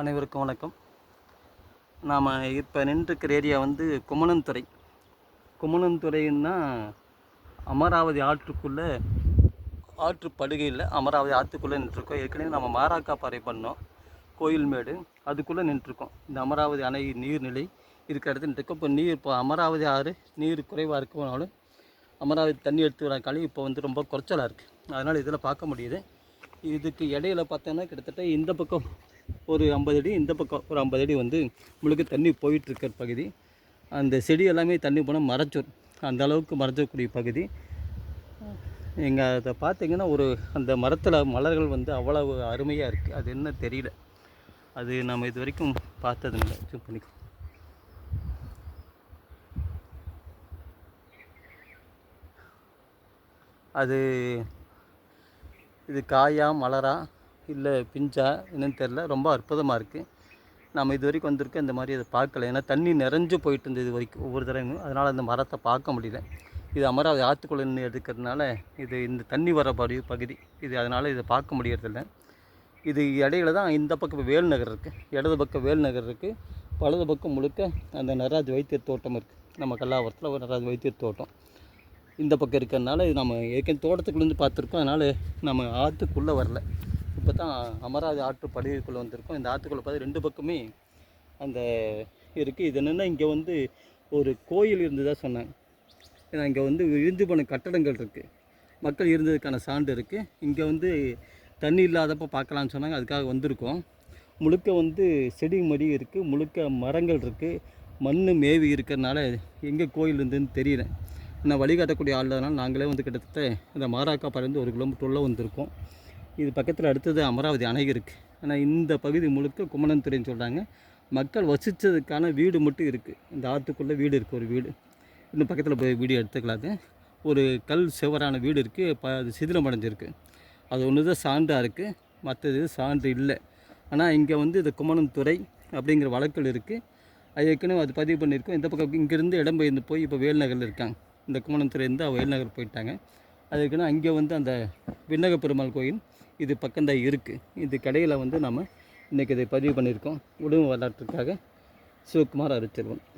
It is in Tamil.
அனைவருக்கும் வணக்கம். நாம் இப்போ நின்றுருக்கிற ஏரியா வந்து குமணன்துறை. குமணன்துறைன்னா அமராவதி ஆற்றுக்குள்ளே ஆற்று படுகையில் அமராவதி ஆற்றுக்குள்ளே நின்றுருக்கோம். ஏற்கனவே நம்ம மாராக்கா பாறை பண்ணோம். கோயில்மேடு அதுக்குள்ளே நின்றுருக்கோம். இந்த அமராவதி அணை நீர்நிலை இருக்கிற இடத்துல நின்றுருக்கோம். இப்போ நீர் இப்போ அமராவதி ஆறு நீர் குறைவாக இருக்கனாலும் அமராவதி தண்ணி எடுத்து வர களி இப்போ வந்து ரொம்ப குறைச்சலாக இருக்குது அதனால் இதில் பார்க்க முடியுது. இதுக்கு இடையில பார்த்தோன்னா கிட்டத்தட்ட இந்த பக்கம் ஒரு ஐம்பது அடி இந்த பக்கம் ஒரு ஐம்பது அடி வந்து முழுக்க தண்ணி போயிட்டுருக்கிற பகுதி. அந்த செடி எல்லாமே தண்ணி போனால் மறைச்சோர் அந்த அளவுக்கு மறைச்சக்கூடிய பகுதி. எங்கள் அதை பார்த்தீங்கன்னா ஒரு அந்த மரத்தில் மலர்கள் வந்து அவ்வளவு அருமையாக இருக்குது அது என்ன தெரியல. அது நம்ம இது வரைக்கும் பார்த்ததில்லை. ஜூம் பண்ணிக்கோ. அது இது காயா மலரா? இல்லை பிஞ்சா என்னன்னு தெரில ரொம்ப அற்புதமாக இருக்குது நம்ம இது வரைக்கும் வந்திருக்க இந்த மாதிரி அதை பார்க்கல. ஏன்னா தண்ணி நிறைஞ்சு போயிட்டு இருந்தது இது வரைக்கும் ஒவ்வொரு தடவையும். அதனால் அந்த மரத்தை பார்க்க முடியல. இது அமராவதி ஆற்றுக்குள்ள நின்று எடுக்கிறதுனால இது இந்த தண்ணி வர பகுதி. இது அதனால் இதை பார்க்க முடியறதில்ல. இது இடையில தான் இந்த பக்கம் வேல் நகர் இருக்குது இடது பக்கம் வேல் நகர் இருக்குது வலது பக்கம் முழுக்க அந்த நடராஜ் வைத்தியர் தோட்டம் இருக்குது நம்ம கல்லாவரத்தில் ஒரு நடராஜ் வைத்தியர் தோட்டம். இந்த பக்கம் இருக்கிறதுனால இது நம்ம ஏற்கனவே தோட்டத்துக்குள்ளேருந்து பார்த்துருக்கோம். அதனால் நம்ம ஆற்றுக்குள்ளே வரல. இப்போ தான் அமராவதி ஆற்று படுகைக்குள்ளே வந்திருக்கோம். இந்த ஆற்றுக்குள்ளே பார்த்து ரெண்டு பக்கமே அந்த இருக்குது இது என்னென்னா இங்கே வந்து ஒரு கோயில் இருந்ததாக சொன்னாங்க ஏன்னா இங்கே வந்து இருந்து போன கட்டடங்கள் இருக்குது மக்கள் இருந்ததுக்கான சான்று இருக்குது இங்கே வந்து தண்ணி இல்லாதப்போ பார்க்கலான்னு சொன்னாங்க. அதுக்காக வந்திருக்கோம். முழுக்க வந்து செடி மடி இருக்குது முழுக்க மரங்கள் இருக்குது மண் மேவி இருக்கிறதுனால எங்கே கோயில் இருந்துன்னு தெரியல. நான் வழிகாட்டக்கூடிய ஆள் நாங்களே வந்து கிட்டத்தட்ட இந்த மாராக்கா பறந்து ஒரு கிலோமீட்டர் உள்ளே வந்திருக்கோம். இது பக்கத்தில் அடுத்தது அமராவதி அணை இருக்குது ஆனால் இந்த பகுதி முழுக்க குமணன்துறைன்னு சொல்கிறாங்க மக்கள் வசித்ததுக்கான வீடு மட்டும் இருக்குது இந்த ஆற்றுக்குள்ளே வீடு இருக்குது ஒரு வீடு. இன்னும் பக்கத்தில் போய் வீடியோ எடுத்துக்கலாது ஒரு கல் செவரான வீடு இருக்குது ப அது சிதிலம் அடைஞ்சிருக்கு. அது ஒன்று தான் சான்றாக இருக்குது மற்றது சான்று இல்லை. ஆனால் இங்கே வந்து இது குமணன்துறை அப்படிங்கிற வழக்கல் இருக்குது அது ஏற்கனவே அது பதிவு பண்ணியிருக்கோம். இந்த பக்கம் இங்கேருந்து இடம்பெயர்ந்து போய் இப்போ வேல்நகரில் இருக்காங்க. இந்த குமணன்துறையிலேருந்து வேல்நகர் போயிட்டாங்க. அது ஏற்கனவே அங்கே வந்து அந்த விண்ணக பெருமாள் கோயில் இது பக்கம்தான் இருக்குது இது கடையில் வந்து நம்ம இன்றைக்கி இதை பதிவு பண்ணியிருக்கோம். உடம்பு வரலாற்றுக்காக சிவகுமார் அரிச்செல்வன்